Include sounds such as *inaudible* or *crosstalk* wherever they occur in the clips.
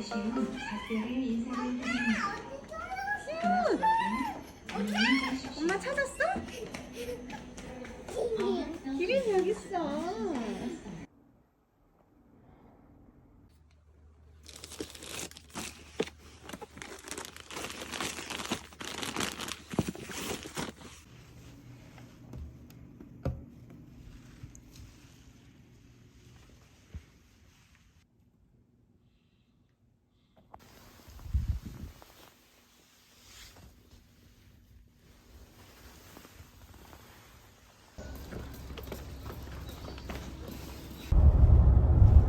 후 작별의 인사를 드립니다. 엄마 찾았어? 기린 여기 있어.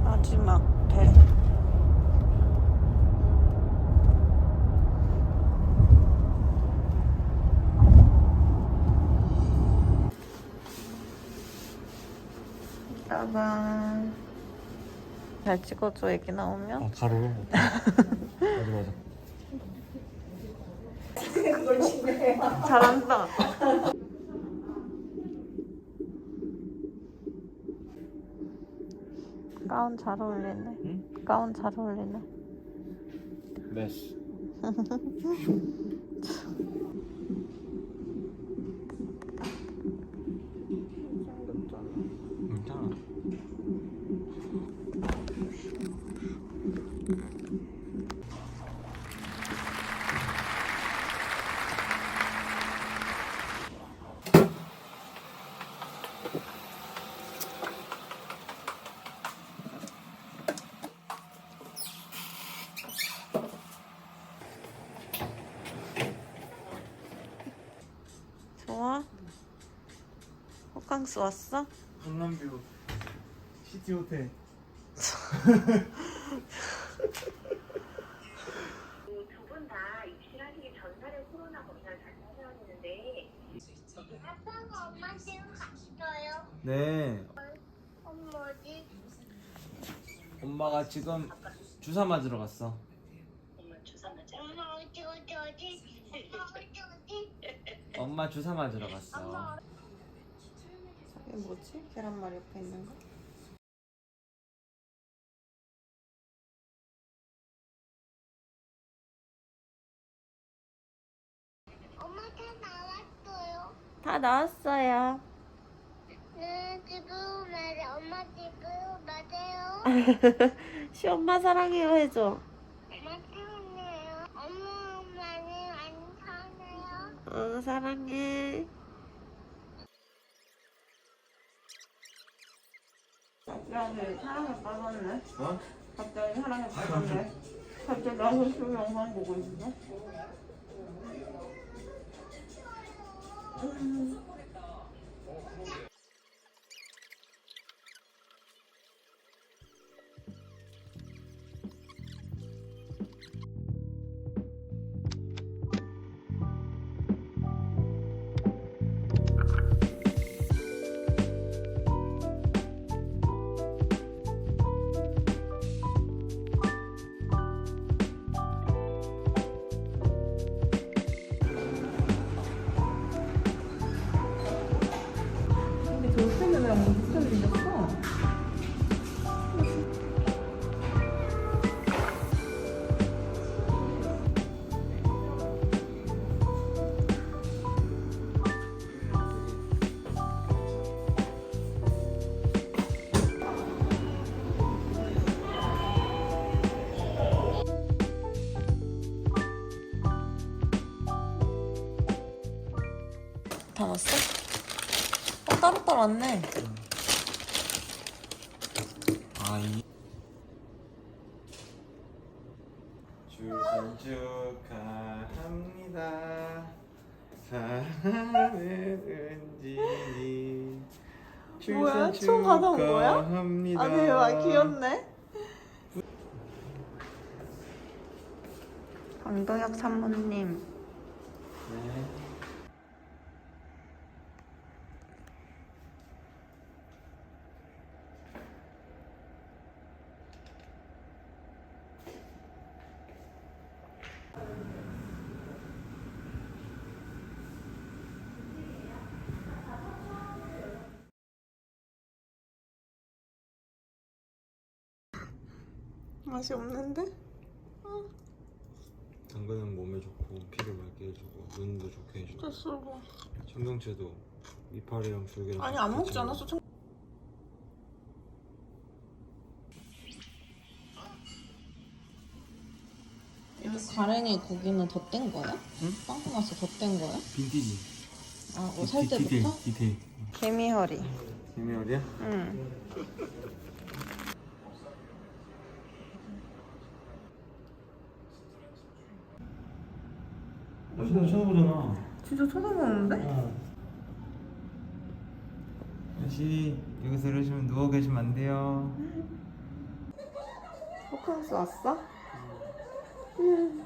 마지막 배. 짜잔. 잘 찍어줘, 애기 나오면. 아 가로로? 맞아 맞아 잘한다. 가운 잘 어울리네. 응? 가운 잘 어울리네. 메스 *laughs* 좋아? 호캉스 왔어? 강남뷰 시티 호텔 두 분 다 입실하시기 전날에 코로나 검사를 잘 하셔야 되는데 아빠가 엄마 지금 갔어요. 네 엄마 어디? 엄마가 지금 주사 맞으러 갔어 엄마 주사 맞아. 엄마 어디 어디 어디? 엄마 어디 어디? 엄마 주사 맞으러 갔어 이게 뭐지? 계란말이 옆에 있는 거? 엄마 다 나왔어요. 다 나왔어요. 네 지금 맞아. 엄마 지금 맞아요. *laughs* 시엄마 사랑해요 해줘. 엄마 때문에요. 엄마 많이 안 사네요. 어, 사랑해. 갑자기 사랑에 빠졌네. 어? 갑자기 사랑에 빠졌네. 갑자기 나무 술 영상 보고 있어. 근데 다 왔어? 어, 따로따로 왔네. 아이 출산 축하합니다 사랑하는 은진이 뭐야? 총 받아온 거야? 축하합니다. 아, 대박. 귀엽네. 강도혁 산모님. 네. 맛이 없는데? 당근은 몸에 좋고 피를 맑게 해주고 눈도 좋게 해주고 됐어. 청경채도 이파리랑 줄기랑 아니 안 먹지 않았어. 청... 이거 가랭이 고기는 덧댄 거야? 응? 빵꾸 나서 덧댄 거야? 빈티지 아, 뭐살 때부터? 디테일 개미허리. 어디야? 응. 신경 쳐다보잖아 진짜 쳐다보는데? 어. 아저씨 여기서 이러시면 누워 계시면 안 돼요 호캉스 왔어? 응.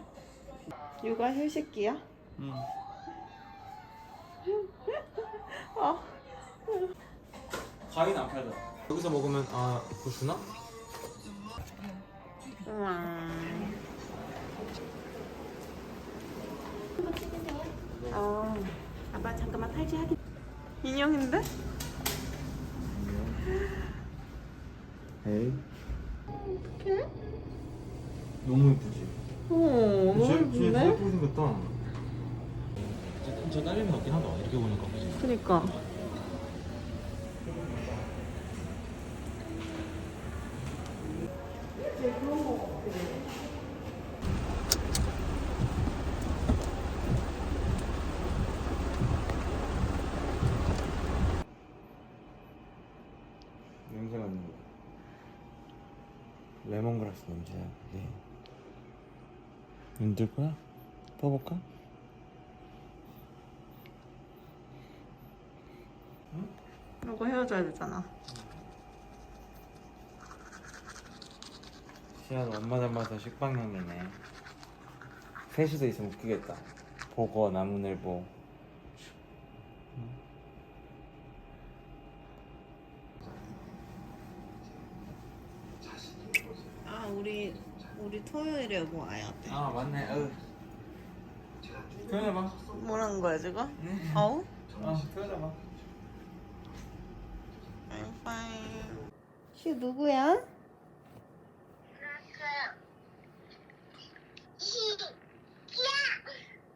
육아 휴식기야? 응 아. 가위는 안 펴져 여기서 먹으면 아 주나? 우와. 아, 아빠 잠깐만 탈지하기. 인형인데? 에이 너무 예쁘지? 어, 너무 예쁜데? 예쁘게 생겼다 진짜 딸림이 없긴 하다 이렇게 보니까 그지? 그니까. 레몬그라스 냄새야 그게 눈뜰 거야? 퍼볼까? 이거 헤어져야 되잖아. 시안 엄마 닮아서 식빵형이네 셋이서 있으면 웃기겠다 보거 나무늘보 아, 우리 우리 토요일에 뭐 와야 돼. 아 맞네 어. 표현해봐 뭐라는 거야 지금? 어우? 어 표현해봐 빠이. 시 누구야?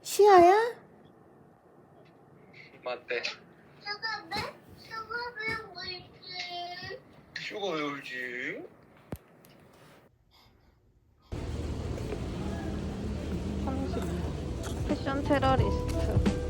시아야? 맞대 수갑은? 수갑은 뭘지? 슈가 왜 울지? 패션 테러리스트.